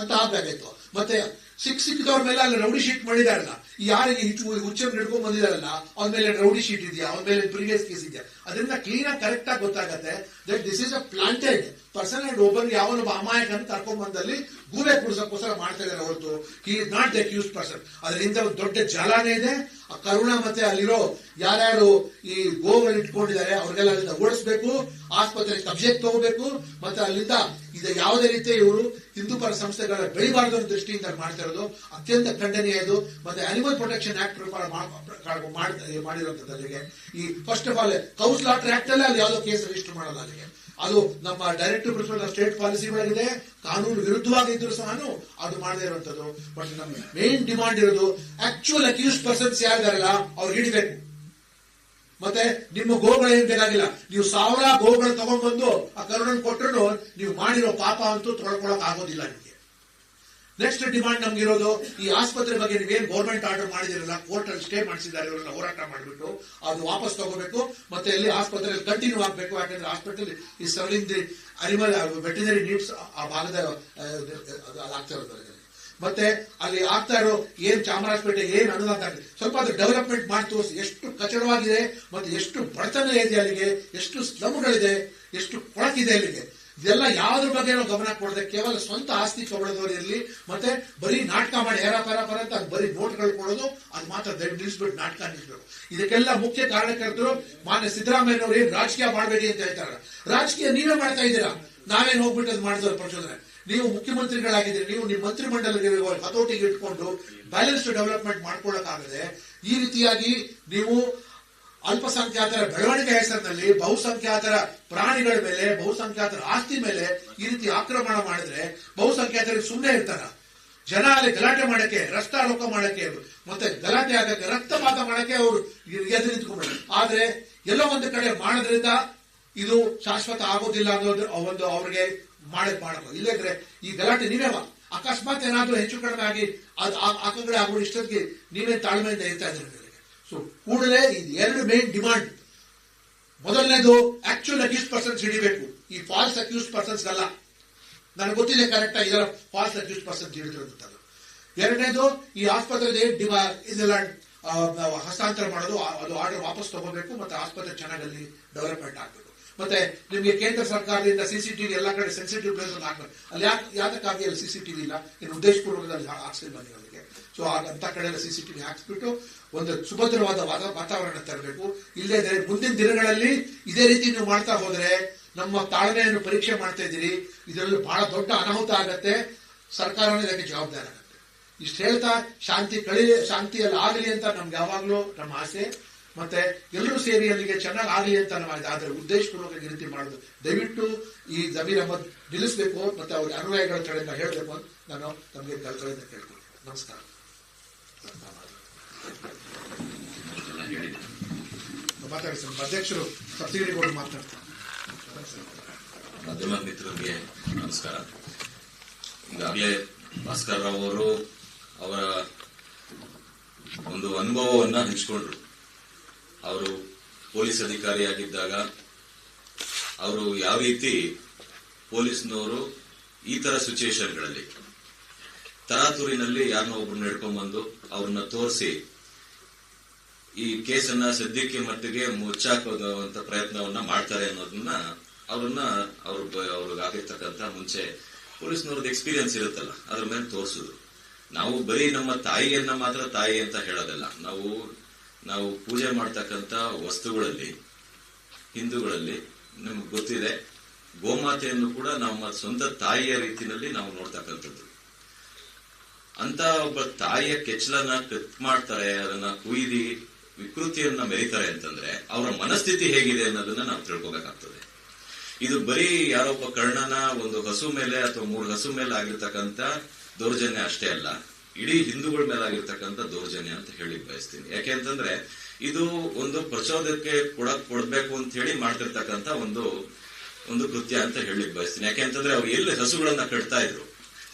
[SPEAKER 2] ಅಂತ ಆಗ್ಬೇಕಾಯ್ತು ಮತ್ತೆ ಸಿಕ್ ಸಿಕ್ಕಿದವ್ರ ಮೇಲೆ ಅಲ್ಲಿ ರೌಡಿ ಶೀಟ್ ಮಾಡಿದಾರಲ್ಲ. ಯಾರಿಗೆ ಹುಚ್ಚನ್ನು ಹಿಡ್ಕೊಂಡ್ ಬಂದಿದಾರಲ್ಲ, ಅವ್ರ ಮೇಲೆ ರೌಡಿ ಶೀಟ್ ಇದೆಯಾ, ಅವ್ರ ಮೇಲೆ ಪ್ರೀವಿಯಸ್ ಕೇಸ್ ಇದೆಯಾ? ಅದರಿಂದ ಕ್ಲೀನ್ ಆಗಿ ಕರೆಕ್ಟ್ ಆಗಿ ಗೊತ್ತಾಗತ್ತೆ that this is a planted person and ಒಬ್ಬನ್ ಯಾವನೊಬ್ಬ ಅಂತ ಕರ್ಕೊಂಡ್ ಬಂದಲ್ಲಿ ಗೂಬೆ ಕುಡಿಸೋಕ್ಕೋಸ್ಕರ ಮಾಡ್ತಾ ಇದಾರೆ ಹೊರತು. He is not the accused person ಅದರಿಂದ ಒಂದು ದೊಡ್ಡ ಜಾಲನೇ ಇದೆ. ಆ ಕರುಣಾ ಮತ್ತೆ ಅಲ್ಲಿರೋ ಯಾರ್ಯಾರು ಈ ಗೋವನ್ನು ಇಟ್ಕೊಂಡಿದ್ದಾರೆ, ಅವ್ರಿಗೆಲ್ಲ ಅಲ್ಲಿಂದ ಓಡಿಸ್ಬೇಕು, ಆಸ್ಪತ್ರೆಗೆ ಕಬ್ಜೆಕ್ ತಗೋಬೇಕು, ಮತ್ತೆ ಅಲ್ಲಿಂದ ಇದು ಯಾವುದೇ ರೀತಿ ಇವರು ಹಿಂದೂ ಪರ ಸಂಸ್ಥೆಗಳ ಬೆಳಿಬಾರದು ದೃಷ್ಟಿಯಿಂದ ಮಾಡ್ತಾ ಇರೋದು, ಅತ್ಯಂತ ಖಂಡನೀಯ ಇದು. ಮತ್ತೆ ಅನಿಮಲ್ ಪ್ರೊಟೆಕ್ಷನ್ ಆಕ್ಟ್ ಮಾಡಿರುವಂತದ್ದಲ್ಲಿಗೆ ಈ first of all cow slaughter act ಅಲ್ಲಿ ಅಲ್ಲಿ ಯಾವುದೋ ಕೇಸ್ ರಿಜಿಸ್ಟರ್ ಮಾಡಲ್ಲ ಅಲ್ಲಿಗೆ. ಅದು ನಮ್ಮ ಡೈರೆಕ್ಟ್ ಪ್ರಿನ್ಸಿಪಲ್ ಸ್ಟೇಟ್ ಪಾಲಿಸಿ ಒಳಗಿದೆ. ಕಾನೂನು ವಿರುದ್ಧವಾಗಿ ಇದ್ರು ಸಹ ಅದು ಮಾಡದೇ ಇರುವಂತದ್ದು ಬಟ್ ನಮ್ಮ ಮೇನ್ ಡಿಮಾಂಡ್ ಇರೋದು ಆಕ್ಚುಯಲ್ ಅಕ್ಯೂಸ್ಡ್ ಪರ್ಸನ್ಸ್ ಯಾರಿದಾರಲ್ಲ ಅವ್ರು ಹಿಡಿಬೇಕು. ಮತ್ತೆ ನಿಮ್ಮ ಗೋಗಳ ಏನ್ ಬೇಕಾಗಿಲ್ಲ ನೀವು ಸಾವಿರ ಗೋಗಳು ತಗೊಂಡ್ಬಂದು ಆ ಕರುಣನ್ ಕೊಟ್ಟರು ನೀವು ಮಾಡಿರೋ ಪಾಪ ಅಂತೂ ತೊಳ್ಕೊಳಕ್ ಆಗೋದಿಲ್ಲ ನಿಮಗೆ ನೆಕ್ಸ್ಟ್ ಡಿಮಾಂಡ್ ನಮ್ಗಿರೋದು ಈ ಆಸ್ಪತ್ರೆ ಬಗ್ಗೆ ನೀವೇನ್ ಗೌರ್ಮೆಂಟ್ ಆರ್ಡರ್ ಮಾಡಿದಿರಲ್ಲ ಕೋರ್ಟ್ ಅಲ್ಲಿ ಸ್ಟೇ ಮಾಡಿಸಿದ್ದಾರೆ ಇವರನ್ನ ಹೋರಾಟ ಮಾಡಿಬಿಟ್ಟು ಅದು ವಾಪಸ್ ತಗೋಬೇಕು ಮತ್ತೆ ಅಲ್ಲಿ ಆಸ್ಪತ್ರೆಯಲ್ಲಿ ಕಂಟಿನ್ಯೂ ಆಗಬೇಕು ಯಾಕಂದ್ರೆ ಆಸ್ಪತ್ರೆ ಈ serving the animal veterinary needs ಆ ಭಾಗದ ಆಗ್ತಾ ಇರೋದು ಅದರಲ್ಲಿ. ಮತ್ತೆ ಅಲ್ಲಿ ಆಗ್ತಾ ಇರೋ ಏನ್ ಚಾಮರಾಜಪೇಟೆ, ಏನ್ ಅನುದಾನ ಸ್ವಲ್ಪ ಅದು ಡೆವಲಪ್ಮೆಂಟ್ ಮಾಡಿ ತೋರಿಸಿ. ಎಷ್ಟು ಕಚಡವಾಗಿದೆ ಮತ್ತೆ ಎಷ್ಟು ಬಡತನ ಇದೆ ಅಲ್ಲಿಗೆ, ಎಷ್ಟು ಸ್ಲಮ್ಗಳಿದೆ ಎಷ್ಟು ಕೊಳಕಿದೆ ಅಲ್ಲಿಗೆ. ಇದೆಲ್ಲ ಯಾವ್ದ್ರ ಬಗ್ಗೆ ನಾವು ಗಮನ ಕೊಡದೆ ಕೇವಲ ಸ್ವಂತ ಆಸ್ತಿ ತಗೊಳ್ಳೋದವ್ರು ಇರಲಿ ಮತ್ತೆ ಬರೀ ನಾಟಕ ಮಾಡಿ ಹೇರ ಪರ ಪರ ಅಂತ ಅದು ಬರೀ ನೋಟ್ಗಳು ಕೊಡೋದು, ಅದು ಮಾತ್ರ ದಯವಿಟ್ಟು ನಿಲ್ಲಿಸ್ಬಿಟ್ಟು ನಾಟಕ ನಿಲ್ಲಿಸ್ಬೇಕು ಇದಕ್ಕೆಲ್ಲ ಮುಖ್ಯ ಕಾರಣಕರ್ತರು ಮಾನ್ಯ ಸಿದ್ದರಾಮಯ್ಯನವರು ಏನು ರಾಜಕೀಯ ಮಾಡಬೇಡಿ ಅಂತ ಹೇಳ್ತಾರೆ ರಾಜಕೀಯ ನೀವೇ ಮಾಡ್ತಾ ಇದ್ದೀರಾ? ನಾವೇನು ಹೋಗ್ಬಿಟ್ಟು ಅದು ಮಾಡಿದವ್ರ ಪ್ರಚೋದನೆ ನೀವು ಮುಖ್ಯಮಂತ್ರಿಗಳಾಗಿದ್ದೀರಿ, ನೀವು ನಿಮ್ಮ ಮಂತ್ರಿಮಂಡಲಕ್ಕೆ ಹತೋಟಿಗೆ ಇಟ್ಕೊಂಡು ಬ್ಯಾಲೆನ್ಸ್ಡ್ ಡೆವಲಪ್ಮೆಂಟ್ ಮಾಡ್ಕೊಳ್ಳೋಕ್ಕಾಗದೆ ಈ ರೀತಿಯಾಗಿ ನೀವು ಅಲ್ಪಸಂಖ್ಯಾತರ ಬೆಳವಣಿಗೆ ಹೆಸರಿನಲ್ಲಿ ಬಹುಸಂಖ್ಯಾತರ ಪ್ರಾಣಿಗಳ ಮೇಲೆ, ಬಹುಸಂಖ್ಯಾತರ ಆಸ್ತಿ ಮೇಲೆ ಈ ರೀತಿ ಆಕ್ರಮಣ ಮಾಡಿದ್ರೆ ಬಹುಸಂಖ್ಯಾತರಿಗೆ ಸುಮ್ಮನೆ ಇರ್ತಾರ. ಜನ ಅಲ್ಲಿ ಗಲಾಟೆ ಮಾಡಕ್ಕೆ ರಸ್ತಾರೋಕ ಮಾಡಕ್ಕೆ, ಮತ್ತೆ ಗಲಾಟೆ ಆಗಕ್ಕೆ, ರಕ್ತಪಾತ ಮಾಡಕ್ಕೆ ಅವರು ಎದುರು ನಿಂತ್ಕೊಂಡ್ರು ಆದ್ರೆ ಎಲ್ಲೋ ಒಂದು ಕಡೆ ಮಾಡೋದ್ರಿಂದ ಇದು ಶಾಶ್ವತ ಆಗೋದಿಲ್ಲ ಅನ್ನೋದು ಒಂದು ಅವ್ರಿಗೆ ಮಾಡಕ್ ಮಾಡಬೇಕು. ಇಲ್ಲದ್ರೆ ಈ ಗಲಾಟೆ ನೀವೇ ಅಕಸ್ಮಾತ್ ಏನಾದರೂ ಹೆಚ್ಚು ಕಡಿಮೆ ಆಗಿ ಅದು ಆ- ಆಗೋ ನೀವೇ ತಾಳ್ಮೆಯಿಂದ ಇರ್ತಾ ಇದ್ದೀರಿ ಸೊ ಕೂಡಲೇ ಇದು ಎರಡು ಮೇನ್ ಡಿಮಾಂಡ್ ಮೊದಲನೇದು ಆಕ್ಚುಯಲ್ ಅಕ್ಯೂಸ್ ಪರ್ಸನ್ಸ್ ಹಿಡಿಬೇಕು. ಈ ಫಾಲ್ಸ್ ಅಕ್ಯೂಸ್ ಪರ್ಸನ್ಸ್ ಅಲ್ಲ ನನಗೆ ಗೊತ್ತಿದೆ ಕರೆಕ್ಟ್ ಆಗಿ ಇದರ ಫಾಲ್ಸ್ ಅಕ್ಯೂಸ್ ಪರ್ಸನ್ಸ್ ಹಿಡಿದಿರುವಂಥದ್ದು ಎರಡನೇದು, ಈ ಆಸ್ಪತ್ರೆಗೆ ಡಿಮಾ, ಇದೆಲ್ಲ ಹಸ್ತಾಂತರ ಮಾಡೋದು ಅದು ಆರ್ಡರ್ ವಾಪಸ್ ತಗೋಬೇಕು, ಮತ್ತೆ ಆಸ್ಪತ್ರೆ ಚೆನ್ನಾಗಿ ಡೆವಲಪ್ಮೆಂಟ್ ಆಗಬೇಕು. ಮತ್ತೆ ನಿಮಗೆ ಕೇಂದ್ರ ಸರ್ಕಾರದಿಂದ ಸಿಸಿಟಿವಿ ಎಲ್ಲ ಕಡೆ ಸೆನ್ಸಿಟಿವ್ ಪ್ಲೇಸ್ ಅಲ್ಲಿ ಹಾಕ್ಬೇಕು. ಅಲ್ಲಿ ಯಾಕೆ ಯಾತಕ್ಕಾಗಿ ಅಲ್ಲಿ ಸಿಸಿಟಿವಿ ಇಲ್ಲ? ಇನ್ನು ಉದ್ದೇಶಪೂರ್ವಕದಲ್ಲಿ ಹಾಕ್ಸಿಲ್ಲ ಬನ್ನಿ ಅವರಿಗೆ. ಸೊ ಅಂತ ಕಡೆ ಎಲ್ಲ ಸಿಸಿಟಿವಿ ಹಾಕ್ಸ್ಬಿಟ್ಟು ಒಂದು ಸುಭದ್ರವಾದ ವಾತಾವರಣ ತರಬೇಕು. ಇಲ್ಲೇ ಮುಂದಿನ ದಿನಗಳಲ್ಲಿ ಇದೇ ರೀತಿ ನೀವು ಮಾಡ್ತಾ ಹೋದ್ರೆ ನಮ್ಮ ತಾಳ್ಮೆಯನ್ನು ಪರೀಕ್ಷೆ ಮಾಡ್ತಾ ಇದ್ದೀರಿ. ಇದರಲ್ಲಿ ಬಹಳ ದೊಡ್ಡ ಅನಾಹುತ ಆಗತ್ತೆ. ಸರ್ಕಾರನೇ ಇದಕ್ಕೆ ಜವಾಬ್ದಾರ ಇಷ್ಟು ಹೇಳ್ತಾ, ಶಾಂತಿ ಕಳಿ ಶಾಂತಿಯಲ್ಲಿ ಆಗಲಿ ಅಂತ ನಮ್ಗೆ ಯಾವಾಗ್ಲೂ ನಮ್ಮ ಆಸೆ. ಮತ್ತೆ ಎಲ್ಲರೂ ಸೇರಿ ಅಲ್ಲಿಗೆ ಚೆನ್ನಾಗಿ ಆಗಲಿ ಅಂತ ಮಾಡಿದೆ ಆದರೆ ಉದ್ದೇಶಪೂರ್ವಕ ಈ ರೀತಿ ಮಾಡೋದು. ದಯವಿಟ್ಟು ಈ ಜಮೀರ್ ಅಹಮದ್ ನಿಲ್ಲಿಸಬೇಕು ಮತ್ತೆ ಅವ್ರ ಅನುಯಾಯಿಗಳ ಕಡೆಯಿಂದ ಹೇಳಬೇಕು ಅಂತ ನಾನು ನಮಗೆ ಕಳೆದ ಕೇಳ್ತೀನಿ ನಮಸ್ಕಾರ. ಮಾತಾಡಿ ಸರ್ ಅಧ್ಯಕ್ಷರು ಸಬ್ಸಿಡಿ ಬೋರ್ಡ್ ಮಾತನಾಡ್ತಾರೆ
[SPEAKER 3] ಮಾಧ್ಯಮ ಮಿತ್ರರಿಗೆ ನಮಸ್ಕಾರ. ಈಗಾಗಲೇ ಭಾಸ್ಕರ್ ರಾವ್ ಅವರು ಅವರ ಒಂದು ಅನುಭವವನ್ನ ಹಂಚಿಕೊಂಡ್ರು. ಅವರು ಪೊಲೀಸ್ ಅಧಿಕಾರಿಯಾಗಿದ್ದಾಗ ಅವರು ಯಾವ ರೀತಿ ಪೊಲೀಸ್ನವರು ಈ ತರ ಸಿಚುಯೇಷನ್ಗಳಲ್ಲಿ ತರಾತೂರಿನಲ್ಲಿ ಯಾರನ್ನೋ ಒಬ್ರನ್ನ ಹಿಡ್ಕೊಂಡ್ಬಂದು ಅವ್ರನ್ನ ತೋರಿಸಿ ಈ ಕೇಸನ್ನ ಸದ್ಯಕ್ಕೆ ಮಟ್ಟಿಗೆ ಮುಚ್ಚಾಕೋದಂತ ಪ್ರಯತ್ನವನ್ನ ಮಾಡ್ತಾರೆ ಅನ್ನೋದನ್ನ ಅವ್ರನ್ನ ಅವ್ರ ಅವ್ರಿಗೆ ಆಗಿರ್ತಕ್ಕಂಥ ಮುಂಚೆ ಪೊಲೀಸ್ನವ್ರದ್ದು ಎಕ್ಸ್ಪೀರಿಯನ್ಸ್ ಇರುತ್ತಲ್ಲ, ಅದ್ರ ಮೇಲೆ ತೋರಿಸಿದ್ರು. ನಾವು ಬರೀ ನಮ್ಮ ತಾಯಿಯನ್ನ ಮಾತ್ರ ತಾಯಿ ಅಂತ ಹೇಳೋದಲ್ಲ, ನಾವು ನಾವು ಪೂಜೆ ಮಾಡ್ತಕ್ಕಂಥ ವಸ್ತುಗಳಲ್ಲಿ, ಹಿಂದೂಗಳಲ್ಲಿ ನಿಮ್ಗೆ ಗೊತ್ತಿದೆ, ಗೋಮಾತೆಯನ್ನು ಕೂಡ ನಮ್ಮ ಸ್ವಂತ ತಾಯಿಯ ರೀತಿಯಲ್ಲಿ ನಾವು ನೋಡ್ತಕ್ಕಂಥದ್ದು. ಅಂತ ಒಬ್ಬ ತಾಯಿಯ ಕೆಚ್ಚಲನ್ನ ಕತ್ ಮಾಡ್ತಾರೆ, ಅದನ್ನ ಕುಯ್ದಿ ವಿಕೃತಿಯನ್ನ ಮೆರಿತಾರೆ ಅಂತಂದ್ರೆ ಅವರ ಮನಸ್ಥಿತಿ ಹೇಗಿದೆ ಅನ್ನೋದನ್ನ ನಾವು ತಿಳ್ಕೊಬೇಕಾಗ್ತದೆ. ಇದು ಬರೀ ಯಾರೊಬ್ಬ ಕರ್ಣನ ಒಂದು ಹಸು ಮೇಲೆ ಅಥವಾ ಮೂರು ಹಸು ಮೇಲೆ ಆಗಿರ್ತಕ್ಕಂಥ ದೌರ್ಜನ್ಯ ಅಷ್ಟೇ ಅಲ್ಲ. ಇಡೀ ಹಿಂದೂಗಳ ಮೇಲೆ ಆಗಿರ್ತಕ್ಕಂಥ ದೌರ್ಜನ್ಯ ಅಂತ ಹೇಳಿ ಬಯಸ್ತೀನಿ. ಯಾಕೆ ಅಂತಂದ್ರೆ ಇದು ಒಂದು ಪ್ರಚೋದಕ್ಕೆ ಕೊಡಕ್ ಕೊಡ್ಬೇಕು ಅಂತ ಹೇಳಿ ಮಾಡ್ತಿರ್ತಕ್ಕಂಥ ಒಂದು ಒಂದು ಕೃತ್ಯ ಅಂತ ಹೇಳಿ ಬಯಸ್ತೀನಿ. ಯಾಕೆ ಅಂತಂದ್ರೆ ಅವ್ರು ಎಲ್ಲಿ ಹಸುಗಳನ್ನ ಕಟ್ತಾ ಇದ್ರು?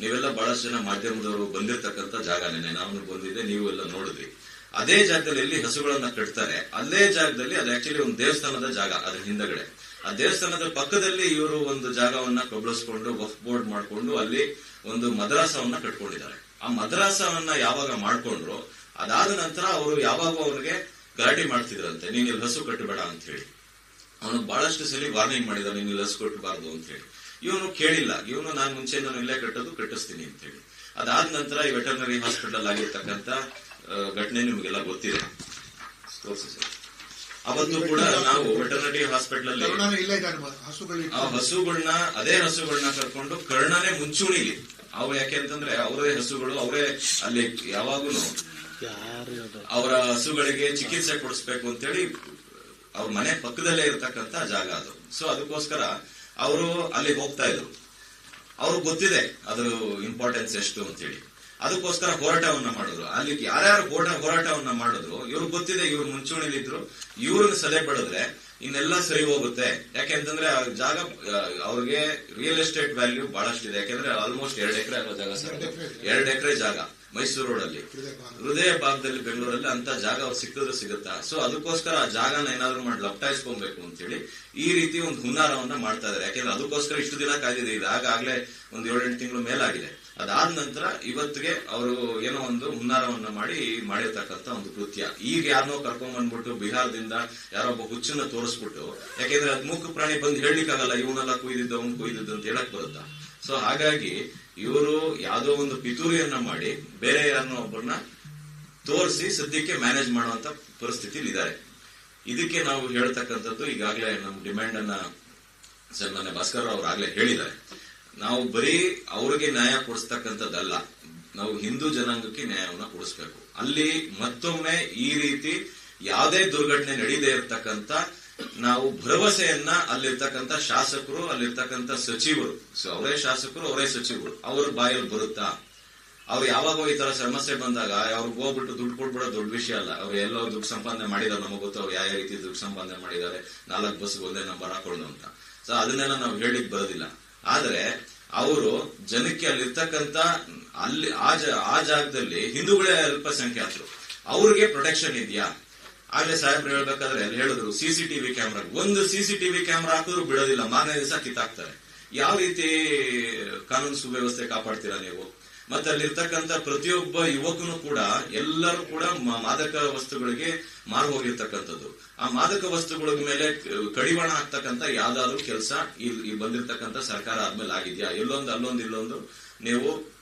[SPEAKER 3] ನೀವೆಲ್ಲ ಬಹಳಷ್ಟು ಜನ ಮಾಧ್ಯಮದವರು ಬಂದಿರತಕ್ಕಂತ ಜಾಗನೇ ನಾನು ಬಂದಿದ್ದೆ, ನೀವು ಎಲ್ಲ ನೋಡಿದ್ರಿ. ಅದೇ ಜಾಗದಲ್ಲಿ ಎಲ್ಲಿ ಹಸುಗಳನ್ನ ಕಟ್ತಾರೆ? ಅಲ್ಲೇ ಜಾಗದಲ್ಲಿ ಅದು ಆಕ್ಚುಲಿ ಒಂದು ದೇವಸ್ಥಾನದ ಜಾಗ, ಅದ್ರ ಹಿಂದಗಡೆ. ಆ ದೇವಸ್ಥಾನದ ಪಕ್ಕದಲ್ಲಿ ಇವರು ಒಂದು ಜಾಗವನ್ನ ಕಬಳಿಸ್ಕೊಂಡು ವಫ್ ಬೋರ್ಡ್ ಮಾಡಿಕೊಂಡು ಅಲ್ಲಿ ಒಂದು ಮದ್ರಾಸವನ್ನ ಕಟ್ಕೊಂಡಿದ್ದಾರೆ. ಆ ಮದ್ರಾಸವನ್ನ ಯಾವಾಗ ಮಾಡ್ಕೊಂಡ್ರು ಅದಾದ ನಂತರ ಅವರು ಯಾವಾಗ ಅವ್ರಿಗೆ ಗಲಾಟೆ ಮಾಡ್ತಿದ್ರಂತೆ ನೀನ್ ಇಲ್ಲಿ ಹಸು ಕಟ್ಟಬೇಡ ಅಂತ ಹೇಳಿ. ಅವನು ಬಹಳಷ್ಟು ಸಲ ವಾರ್ನಿಂಗ್ ಮಾಡಿದ ನೀನು ಇಲ್ಲಿ ಹಸು ಕಟ್ಟಬಾರ್ದು ಅಂತ ಹೇಳಿ. ಇವನು ಕೇಳಿಲ್ಲ ಇವನು ನಾನು ಮುಂಚೆ ನಾನು ಇಲ್ಲೇ ಕಟ್ಟೋದು ಕಟ್ಟಿಸ್ತೀನಿ ಅಂತ ಹೇಳಿ. ಅದಾದ ನಂತರ ಈ ವೆಟರ್ನರಿ ಹಾಸ್ಪಿಟಲ್ ಆಗಿರ್ತಕ್ಕಂತ ಘಟನೆ ನಿಮಗೆಲ್ಲ ಗೊತ್ತಿದೆ. ಅವತ್ತು ಕೂಡ ನಾವು ವೆಟರ್ನರಿ ಹಾಸ್ಪಿಟಲ್ ಅಲ್ಲಿ ಆ ಹಸುಗಳನ್ನ ಅದೇ ಹಸುಗಳನ್ನ ಕರ್ಕೊಂಡು ಕರ್ಣನೇ ಮುಂಚೂಣಿಲಿ. ಅವು ಯಾಕೆ ಅಂತಂದ್ರೆ ಅವರೇ ಹಸುಗಳು ಅವರೇ ಅಲ್ಲಿ ಯಾವಾಗಲೂ ಅವರ ಹಸುಗಳಿಗೆ ಚಿಕಿತ್ಸೆ ಕೊಡಿಸ್ಬೇಕು ಅಂತೇಳಿ ಅವ್ರ ಮನೆ ಪಕ್ಕದಲ್ಲೇ ಇರತಕ್ಕಂತ ಜಾಗ ಅದು. ಸೊ ಅದಕ್ಕೋಸ್ಕರ ಅವರು ಅಲ್ಲಿ ಹೋಗ್ತಾ ಇದ್ರು. ಅವ್ರಿಗೆ ಗೊತ್ತಿದೆ ಅದ್ರ ಇಂಪಾರ್ಟೆನ್ಸ್ ಎಷ್ಟು ಅಂತೇಳಿ. ಅದಕ್ಕೋಸ್ಕರ ಹೋರಾಟವನ್ನ ಮಾಡಿದ್ರು. ಅಲ್ಲಿ ಯಾರ್ಯಾರು ಹೋರಾಟ ಹೋರಾಟವನ್ನ ಮಾಡಿದ್ರು ಇವ್ರಿಗೆ ಗೊತ್ತಿದೆ ಇವ್ರು ಮುಂಚೂಣಿಲಿದ್ರು ಇವ್ರನ್ನ ಸಲಹೆ ಬಡಿದ್ರೆ ಇನ್ನೆಲ್ಲ ಸರಿ ಹೋಗುತ್ತೆ. ಯಾಕೆಂತಂದ್ರೆ ಆ ಜಾಗ ಅವ್ರಿಗೆ ರಿಯಲ್ ಎಸ್ಟೇಟ್ ವ್ಯಾಲ್ಯೂ ಬಹಳಷ್ಟಿದೆ. ಯಾಕೆಂದ್ರೆ ಆಲ್ಮೋಸ್ಟ್ ಎರಡು ಎಕರೆ ಆಗೋ ಜಾಗ ಸರ್ ಎರಡು ಎಕರೆ ಜಾಗ ಮೈಸೂರು ರೋಡಲ್ಲಿ. ಹೃದಯ ಭಾಗದಲ್ಲಿ ಬೆಂಗಳೂರಲ್ಲಿ ಅಂತ ಜಾಗ ಅವ್ರು ಸಿಕ್ಕಿದ್ರೆ ಸಿಗುತ್ತಾ? ಸೊ ಅದಕ್ಕೋಸ್ಕರ ಆ ಜಾಗನ ಏನಾದ್ರು ಮಾಡಿ ಲಪ್ಟಾಯಿಸ್ಕೊಬೇಕು ಅಂತ ಹೇಳಿ ಈ ರೀತಿ ಒಂದು ಹುನ್ನಾರವನ್ನ ಮಾಡ್ತಾ ಇದಾರೆ ಯಾಕೆಂದ್ರೆ ಅದಕ್ಕೋಸ್ಕರ ಇಷ್ಟು ದಿನ ಕಾಯ್ದಿದೆ ಆಗಾಗ್ಲೇ ಒಂದು ಏಳೆಂಟು ತಿಂಗಳು ಮೇಲಾಗಿದೆ. ಅದಾದ ನಂತರ ಇವತ್ತಿಗೆ ಅವರು ಏನೋ ಒಂದು ಹುನ್ನಾರವನ್ನ ಮಾಡಿ ಮಾಡಿರ್ತಕ್ಕಂಥ ಒಂದು ಕೃತ್ಯ. ಈಗ ಯಾರನ್ನೋ ಕರ್ಕೊಂಡ್ ಬಂದ್ಬಿಟ್ಟು ಬಿಹಾರದಿಂದ ಒಬ್ಬ ಹುಚ್ಚನ್ನ ತೋರಿಸ್ಬಿಟ್ಟು, ಯಾಕೆಂದ್ರೆ ಅದ್ ಮೂಕ ಪ್ರಾಣಿ ಬಂದು ಹೇಳಲಿಕ್ಕಾಗಲ್ಲ ಇವನೆಲ್ಲ ಕುಯ್ದಿದ್ದ, ಅವ್ನು ಕುಯ್ದಿದ್ದ ಅಂತ ಹೇಳಕ್ ಬರುತ್ತಾ? ಸೊ ಹಾಗಾಗಿ ಇವರು ಯಾವ್ದೋ ಒಂದು ಪಿತೂರಿಯನ್ನ ಮಾಡಿ ಬೇರೆ ಯಾರನ್ನೋ ಒಬ್ಬರನ್ನ ತೋರಿಸಿ ಸದ್ಯಕ್ಕೆ ಮ್ಯಾನೇಜ್ ಮಾಡುವಂತ ಪರಿಸ್ಥಿತಿಲಿ ಇದ್ದಾರೆ. ಇದಕ್ಕೆ ನಾವು ಹೇಳ್ತಕ್ಕಂಥದ್ದು ಈಗಾಗಲೇ ನಮ್ಮ ಡಿಮ್ಯಾಂಡ್ ಅನ್ನ ಸನ್ಮಾನ್ಯ ಭಾಸ್ಕರ್ ಅವ್ರು ಆಗ್ಲೇ ಹೇಳಿದ್ದಾರೆ. ನಾವು ಬರೀ ಅವ್ರಿಗೆ ನ್ಯಾಯ ಕೊಡಿಸ್ತಕ್ಕಂಥದ್ದಲ್ಲ. ನಾವು ಹಿಂದೂ ಜನಾಂಗಕ್ಕೆ ನ್ಯಾಯವನ್ನ ಕೊಡಿಸ್ಬೇಕು. ಅಲ್ಲಿ ಮತ್ತೊಮ್ಮೆ ಈ ರೀತಿ ಯಾವುದೇ ದುರ್ಘಟನೆ ನಡೀದೇ ಇರತಕ್ಕಂತ ನಾವು ಭರವಸೆಯನ್ನ ಅಲ್ಲಿರ್ತಕ್ಕಂಥ ಶಾಸಕರು, ಅಲ್ಲಿರ್ತಕ್ಕಂಥ ಸಚಿವರು ಅವರೇ ಶಾಸಕರು, ಅವರೇ ಸಚಿವರು, ಅವ್ರ ಬಾಯಲ್ಲಿ ಬರುತ್ತಾ? ಅವ್ರು ಯಾವಾಗ ಈ ತರ ಸಮಸ್ಯೆ ಬಂದಾಗ, ಅವ್ರಿಗೆ ಹೋಗ್ಬಿಟ್ಟು ದುಡ್ಡು ಕೊಟ್ಬಿಡೋ ದೊಡ್ಡ ವಿಷಯ ಅಲ್ಲ. ಅವ್ರು ಎಲ್ಲೋ ದುಡ್ಡು ಸಂಪಾದನೆ ಮಾಡಿದಾರೆ ನಮಗೆ ಗೊತ್ತು ಅವ್ರು ಯಾವ ರೀತಿ ದುಡ್ಡು ಸಂಪಾದನೆ ಮಾಡಿದ್ದಾರೆ. ನಾಲ್ಕು ಬಸ್ಗೆ ಒಂದೇ ನಂಬರ್ ಹಾಕೊಂಡು ಅಂತ. ಸೊ ಅದನ್ನೆಲ್ಲ ನಾವು ಹೇಳಿಕ್ ಬರೋದಿಲ್ಲ. ಆದ್ರೆ ಅವರು ಜನಕ್ಕೆ ಅಲ್ಲಿರ್ತಕ್ಕಂಥ ಅಲ್ಲಿ ಆ ಜಾಗದಲ್ಲಿ ಹಿಂದೂಗಳೇ ಅಲ್ಪಸಂಖ್ಯಾತರು. ಅವ್ರಿಗೆ ಪ್ರೊಟೆಕ್ಷನ್ ಇದೆಯಾ? ಆಗ್ಲೇ ಸಾಹೇಬ್ರು ಹೇಳ್ಬೇಕಾದ್ರೆ ಅಲ್ಲಿ ಹೇಳಿದ್ರು ಸಿಸಿಟಿವಿ ಕ್ಯಾಮ್ರಾ ಒಂದು ಸಿಸಿಟಿವಿ ಕ್ಯಾಮ್ರಾ ಹಾಕಿದ್ರು ಬಿಡೋದಿಲ್ಲ, ಮಾರನೇ ದಿವಸ ಕಿತ್ತಾಕ್ತಾರೆ. ಯಾವ ರೀತಿ ಕಾನೂನು ಸುವ್ಯವಸ್ಥೆ ಕಾಪಾಡ್ತೀರಾ ನೀವು? ಮತ್ತೆ ಅಲ್ಲಿರ್ತಕ್ಕಂಥ ಪ್ರತಿಯೊಬ್ಬ ಯುವಕನು ಕೂಡ ಎಲ್ಲರೂ ಕೂಡ ಮಾದಕ ವಸ್ತುಗಳಿಗೆ ಮಾರು ಹೋಗಿರ್ತಕ್ಕಂಥದ್ದು. ಆ ಮಾದಕ ವಸ್ತುಗಳ ಮೇಲೆ ಕಡಿವಾಣ ಹಾಕ್ತಕ್ಕಂಥ ಯಾವ್ದಾದ್ರು ಕೆಲಸ ಇಲ್ಲಿ ಬಂದಿರತಕ್ಕಂಥ ಸರ್ಕಾರ ಆದ್ಮೇಲೆ ಆಗಿದ್ಯಾ? ಎಲ್ಲೊಂದು ಅಲ್ಲೊಂದು ಇಲ್ಲೊಂದು ನೀವು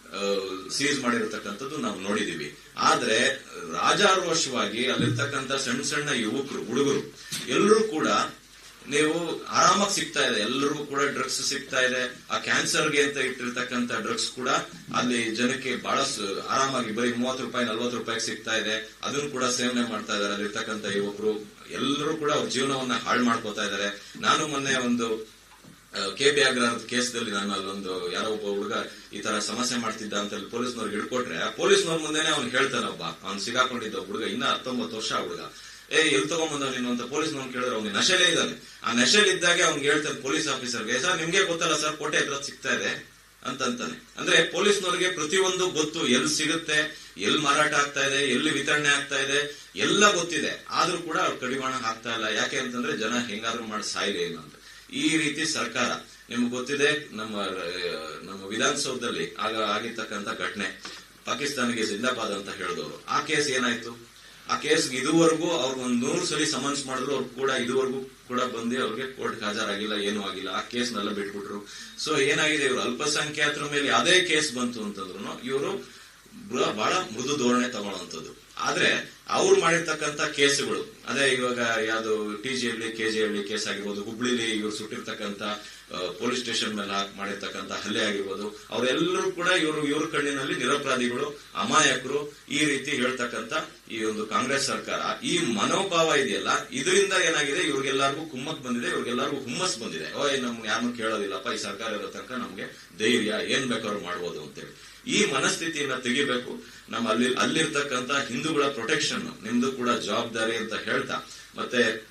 [SPEAKER 3] ಸೀಸ್ ಮಾಡಿರತಕ್ಕಂಥದ್ದು ನಾವು ನೋಡಿದೀವಿ. ಆದ್ರೆ, ರಾಜಾರೋಷವಾಗಿ ಅಲ್ಲಿರ್ತಕ್ಕಂಥ ಸಣ್ಣ ಸಣ್ಣ ಯುವಕರು, ಹುಡುಗರು, ಎಲ್ಲರೂ ಕೂಡ ನೀವು ಆರಾಮಾಗಿ ಸಿಗ್ತಾ ಇದೆ. ಎಲ್ಲರಿಗೂ ಕೂಡ ಡ್ರಗ್ಸ್ ಸಿಗ್ತಾ ಇದೆ. ಆ ಕ್ಯಾನ್ಸರ್ಗೆ ಅಂತ ಇಟ್ಟಿರ್ತಕ್ಕಂಥ ಡ್ರಗ್ಸ್ ಕೂಡ ಅಲ್ಲಿ ಜನಕ್ಕೆ ಬಹಳ ಆರಾಮಾಗಿ ಬರೀ ಮೂವತ್ತು ರೂಪಾಯಿ, ನಲ್ವತ್ತು ರೂಪಾಯಿಗೆ ಸಿಗ್ತಾ ಇದೆ. ಅದನ್ನು ಕೂಡ ಸೇವನೆ ಮಾಡ್ತಾ ಇದಾರೆ ಅಲ್ಲಿರ್ತಕ್ಕಂಥ ಯುವಕರು. ಎಲ್ಲರೂ ಕೂಡ ಅವ್ರ ಜೀವನವನ್ನ ಹಾಳು ಮಾಡ್ಕೋತಾ ಇದ್ದಾರೆ. ನಾನು ಮೊನ್ನೆ ಒಂದು ಕೆ ಬಿ ಆಗ್ರಹದ ಕೇಸ್ದಲ್ಲಿ ನಾನು ಅಲ್ಲೊಂದು ಯಾರೋ ಒಬ್ಬ ಹುಡುಗ ಈ ತರ ಸಮಸ್ಯೆ ಮಾಡ್ತಿದ್ದ ಅಂತ ಹೇಳಿ ಪೊಲೀಸ್ನವ್ರಿಗೆ ಹಿಡ್ಕೊಟ್ರೆ, ಆ ಪೊಲೀಸ್ನವ್ರ ಮುಂದೆನೆ ಅವ್ನು ಹೇಳ್ತಾನೊಬ್ಬ. ಅವ್ನು ಸಿಗಾಕೊಂಡಿದ್ದ ಹುಡುಗ, ಇನ್ನ ಹತ್ತೊಂಬತ್ತು ವರ್ಷ ಹುಡುಗ. ಏ ಎಲ್ಲಿ ತಗೊಂಬಂದ ನೀನು ಅಂತ ಪೊಲೀಸ್ನವ್ನು ಕೇಳಿದ್ರೆ ಅವ್ನಿಗೆ ನಶೆಲೇ ಇದ್ದಾನೆ. ಆ ನಶೆಲ್ ಇದ್ದಾಗೆ ಅವ್ನಿಗೆ ಹೇಳ್ತಾರೆ ಪೊಲೀಸ್ ಆಫೀಸರ್ಗೆ ಸರ್, ನಿಮ್ಗೆ ಗೊತ್ತಲ್ಲ ಸರ್, ಕೋಟೆ ಹತ್ರ ಸಿಗ್ತಾ ಇದೆ ಅಂತಂತಾನೆ ಅಂದ್ರೆ ಪೊಲೀಸ್ನವ್ರಿಗೆ ಪ್ರತಿಯೊಂದು ಗೊತ್ತು ಎಲ್ ಸಿಗುತ್ತೆ ಎಲ್ ಮಾರಾಟ ಆಗ್ತಾ ಇದೆ, ಎಲ್ಲಿ ವಿತರಣೆ ಆಗ್ತಾ ಇದೆ, ಎಲ್ಲ ಗೊತ್ತಿದೆ. ಆದ್ರೂ ಕೂಡ ಅವ್ರು ಕಡಿವಾಣ ಹಾಕ್ತಾ ಇಲ್ಲ. ಯಾಕೆ ಅಂತಂದ್ರೆ ಜನ ಹೆಂಗಾದ್ರೂ ಮಾಡಿ ಸಾಯಿದೆ ಇಲ್ಲ ಅಂತ. ಈ ರೀತಿ ಸರ್ಕಾರ, ನಿಮ್ಗೆ ಗೊತ್ತಿದೆ, ನಮ್ಮ ನಮ್ಮ ವಿಧಾನಸೌಧದಲ್ಲಿ ಆಗ ಆಗಿರ್ತಕ್ಕಂಥ ಘಟನೆ ಪಾಕಿಸ್ತಾನಿಗೆ ಜಿಂದಾಬಾದ್ ಅಂತ ಹೇಳಿದವರು. ಆ ಕೇಸ್ ಏನಾಯ್ತು? ಆ ಕೇಸ್ ಇದುವರೆಗೂ ಅವ್ರಿಗೆ ಒಂದ್ ನೂರು ಸಲ ಸಮನ್ಸ್ ಮಾಡಿದ್ರು, ಅವ್ರು ಕೂಡ ಇದುವರೆಗೂ ಕೂಡ ಬಂದು ಅವ್ರಿಗೆ ಕೋರ್ಟ್ ಹಾಜರಾಗಿಲ್ಲ, ಏನೂ ಆಗಿಲ್ಲ. ಆ ಕೇಸ್ನೆಲ್ಲ ಬಿಟ್ಬಿಟ್ರು. ಸೊ ಏನಾಗಿದೆ ಇವರು? ಅಲ್ಪಸಂಖ್ಯಾತರ ಮೇಲೆ ಅದೇ ಕೇಸ್ ಬಂತು ಅಂತಂದ್ರು ಇವರು ಬಹಳ ಮೃದು ಧೋರಣೆ ತಗೊಳ್ಳುವಂಥದ್ದು ಆದ್ರೆ ಅವ್ರು ಮಾಡಿರ್ತಕ್ಕಂಥ ಕೇಸುಗಳು. ಅದೇ ಇವಾಗ ಯಾವ್ದು ಟಿ ಜಿಯಲ್ಲಿ ಕೆ ಜಿಯಲ್ಲಿ ಕೇಸ್ ಆಗಿರ್ಬೋದು, ಹುಬ್ಳಿಲಿ ಇವ್ರು ಸುಟ್ಟಿರ್ತಕ್ಕಂಥ ಪೊಲೀಸ್ ಸ್ಟೇಷನ್ ಮೇಲೆ ಮಾಡಿರ್ತಕ್ಕಂಥ ಹಲ್ಲೆ ಆಗಿರ್ಬೋದು, ಅವರೆಲ್ಲರೂ ಕೂಡ ಇವರು, ಇವ್ರ ಕಣ್ಣಿನಲ್ಲಿ ನಿರಪರಾಧಿಗಳು, ಅಮಾಯಕರು ಈ ರೀತಿ ಹೇಳ್ತಕ್ಕಂಥ ಈ ಒಂದು ಕಾಂಗ್ರೆಸ್ ಸರ್ಕಾರ. ಈ ಮನೋಭಾವ ಇದೆಯಲ್ಲ, ಇದರಿಂದ ಏನಾಗಿದೆ, ಇವ್ರಿಗೆಲ್ಲರಿಗೂ ಕುಮ್ಮಕ್ ಬಂದಿದೆ, ಇವ್ರಿಗೆಲ್ಲರಿಗೂ ಹುಮ್ಮಸ್ ಬಂದಿದೆ. ಓಯ್, ನಮ್ಗೆ ಯಾರನ್ನೂ ಕೇಳೋದಿಲ್ಲಪ್ಪ, ಈ ಸರ್ಕಾರ ಇರೋ ತನಕ ನಮ್ಗೆ ಧೈರ್ಯ, ಏನ್ ಬೇಕಾದ್ರೂ ಮಾಡ್ಬೋದು ಅಂತೇಳಿ. ಈ ಮನಸ್ಥಿತಿಯನ್ನ ತೆಗಿಬೇಕು. ನಮ್ಮ ಅಲ್ಲಿ ಅಲ್ಲಿರ್ತಕ್ಕಂಥ ಹಿಂದೂಗಳ ಪ್ರೊಟೆಕ್ಷನ್ ನಿಮ್ದು ಕೂಡ ಜವಾಬ್ದಾರಿ ಅಂತ ಹೇಳ್ತಾ. ಮತ್ತೆ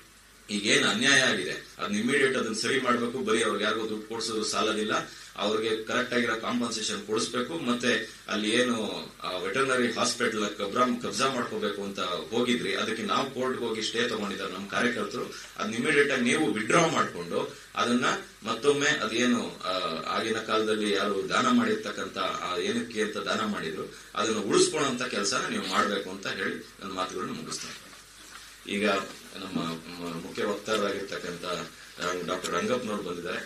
[SPEAKER 3] ಈಗೇನು ಅನ್ಯಾಯ ಆಗಿದೆ? ಅದನ್ನ ಇಮಿಡಿಯೇಟ್ ಅದನ್ನ ಸರಿ ಮಾಡಬೇಕು, ಬರೀ ಅವ್ರಿಗೆ ಯಾರಿಗೂ ದುಡ್ಡು ಕೊಡ್ಸೋದು ಸಾಲದಿಲ್ಲ, ಅವ್ರಿಗೆ ಕರೆಕ್ಟ್ ಆಗಿರೋ ಕಾಂಪನ್ಸೇಷನ್ ಕೊಡಿಸ್ಬೇಕು, ಮತ್ತೆ ಅಲ್ಲಿ ಏನು ವೆಟರ್ನರಿ ಹಾಸ್ಪಿಟಲ್ ಕಬ್ರಾ, ಕಬ್ಜಾ ಮಾಡ್ಕೋಬೇಕು ಅಂತ ಹೋಗಿದ್ರಿ, ಅದಕ್ಕೆ ನಾವು ಕೋರ್ಟ್ಗೆ ಹೋಗಿ ಸ್ಟೇ ತಗೊಂಡಿದ್ದಾರೆ ನಮ್ಮ ಕಾರ್ಯಕರ್ತರು ಅದನ್ನ ಇಮಿಡಿಯೇಟ್ ಆಗಿ ನೀವು ವಿಡ್ರಾ ಮಾಡಿಕೊಂಡು, ಅದನ್ನ ಮತ್ತೊಮ್ಮೆ ಅದೇನು ಆಗಿನ ಕಾಲದಲ್ಲಿ ಯಾರು ದಾನ ಮಾಡಿರ್ತಕ್ಕಂತ ಏನಕ್ಕೆ ಅಂತ ದಾನ ಮಾಡಿದ್ರು, ಅದನ್ನು ಉಳಿಸ್ಕೊಳ್ಳೋ ಕೆಲಸನ ನೀವು ಮಾಡಬೇಕು ಅಂತ ಹೇಳಿ ನನ್ನ ಮಾತುಗಳನ್ನು ಮುಗಿಸ್ತೇನೆ ಈಗ ನಮ್ಮ ಮುಖ್ಯ ವಕ್ತಾರರಾಗಿರ್ತಕ್ಕಂಥ ಡಾಕ್ಟರ್ ರಂಗಪ್ಪನವರು ಬಂದಿದ್ದಾರೆ.